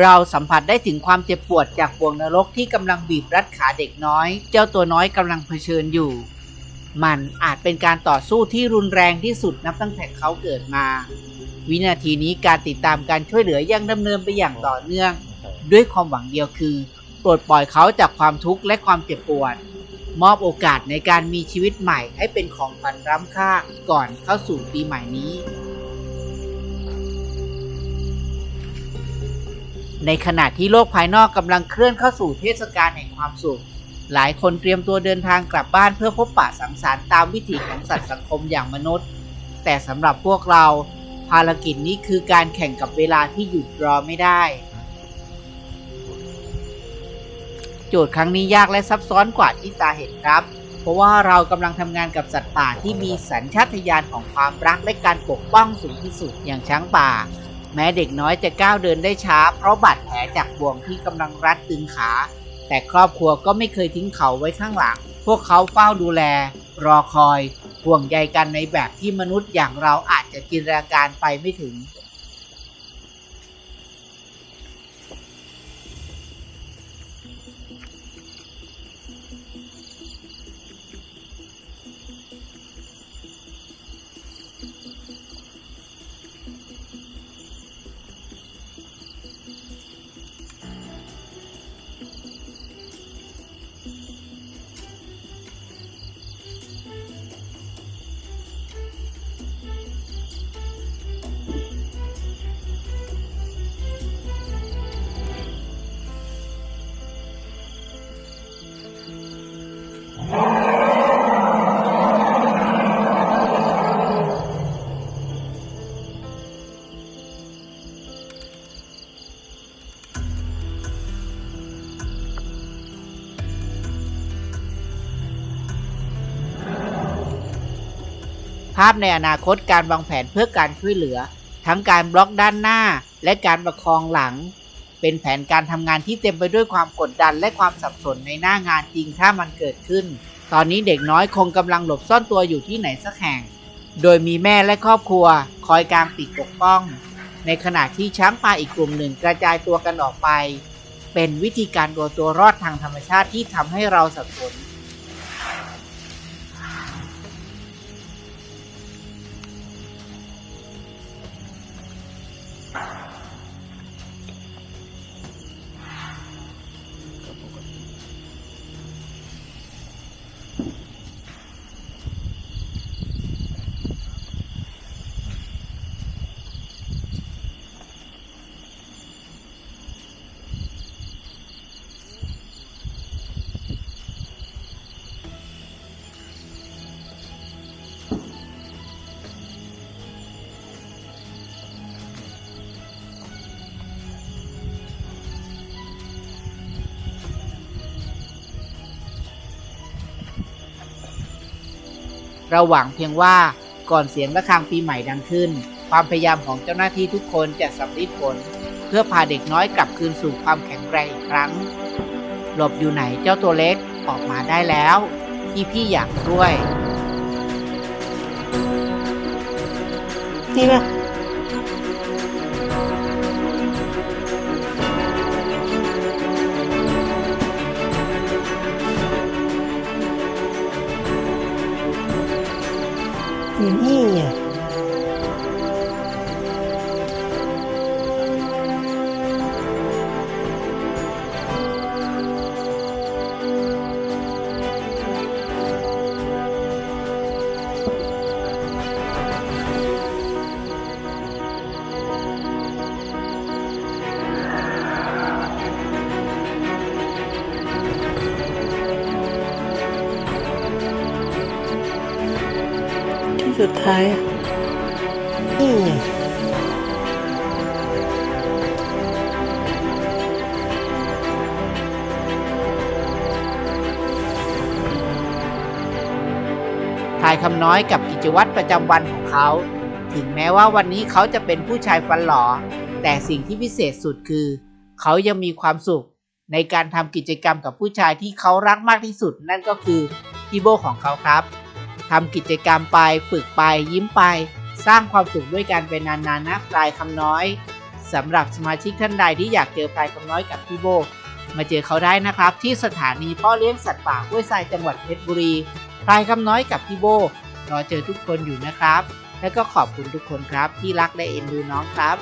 เราสัมผัสได้ถึงความเจ็บปวดจากบ่วงนรกที่กำลังบีบรัดขาเด็กน้อย เจ้าตัวน้อยกำลังเผชิญอยู่ มันอาจเป็นการต่อสู้ที่รุนแรงที่สุดนับตั้งแต่เขาเกิดมา วินาทีนี้การติดตามการช่วยเหลือยังดำเนินไปอย่างต่อเนื่อง ด้วยความหวังเดียวคือปลดปล่อยเขาจากความทุกข์และความเจ็บปวด มอบโอกาสในการมีชีวิตใหม่ให้เป็นของขวัญล้ำค่าก่อนเข้าสู่ปีใหม่นี้ ในขณะที่โลกภายนอกกำลังเคลื่อนเข้าสู่เทศกาลแห่งความสุข หลายคนเตรียมตัวเดินทางกลับบ้านเพื่อพบปะสังสรรค์ตามวิถีของสัตว์สังคมอย่างมนุษย์ แต่สำหรับพวกเรา ภารกิจนี้คือการแข่งกับเวลาที่หยุดรอไม่ได้ โจทย์ครั้งนี้ยากและซับซ้อนกว่าที่ตาเห็นครับ เพราะว่าเรากำลังทำงานกับสัตว์ป่าที่มีสัญชาตญาณของความรักและการปกป้องสูงที่สุดอย่างช้างป่า แม้เด็กน้อยจะก้าวเดินได้ช้า เพราะบาดแผลจากบ่วงที่กำลังรัดตึงขา แต่ครอบครัวก็ไม่เคยทิ้งเขาไว้ข้างหลัง พวกเขาเฝ้าดูแล รอคอย ห่วงใยกันในแบบที่มนุษย์อย่างเราอาจจะจินตนาการไปไม่ถึง ภาพในอนาคตการวางแผนเพื่อการช่วยเหลือ ทั้งการบล็อกด้านหน้าและการประคองหลัง เป็นแผนการทำงานที่เต็มไปด้วยความกดดันและความสับสนในหน้างานจริงถ้ามันเกิดขึ้น ตอนนี้เด็กน้อยคงกำลังหลบซ่อนตัวอยู่ที่ไหนสักแห่ง โดยมีแม่และครอบครัว คอยการปิดปกป้อง ในขณะที่ช้างป่าอีกกลุ่มหนึ่งกระจายตัวกันออกไป เป็นวิธีการตัวตัวรอดทางธรรมชาติที่ทำให้เราสับสน เราหวังเพียงว่าก่อนเสียงระฆังปีใหม่ดังขึ้น ความพยายามของเจ้าหน้าที่ทุกคนจะสำลิดผล เพื่อพาเด็กน้อยกลับคืนสู่ความแข็งแรงอีกครั้ง หลบอยู่ไหนเจ้าตัวเล็กออกมาได้แล้ว ที่พี่อยากช่วย นี่ป่ะ นี่ไง สุดท้ายอะนี่ไงทายคำน้อยกับกิจวัตรประจำวันของเขา ถึงแม้ว่าวันนี้เขาจะเป็นผู้ชายฟันหลอ แต่สิ่งที่พิเศษสุดคือ เขายังมีความสุข ในการทำกิจกรรมกับผู้ชายที่เขารักมากที่สุด นั่นก็คือพี่โบของเขาครับ ทำกิจกรรมไป ฝึกไปยิ้มไป สร้างความสุขด้วยกันเป็นนานๆนะปลายคำน้อยสำหรับสมาชิกท่านใดที่อยากเจอพลายคำน้อยกับพี่โบ มาเจอเขาได้นะครับ ที่สถานีพ่อเลี้ยงสัตว์ป่าห้วยทรายจังหวัดเพชรบุรีพลายคำน้อยกับพี่โบรอเจอทุกคนอยู่นะครับ และก็ขอบคุณทุกคนครับที่รักและเอ็นดูน้องครับ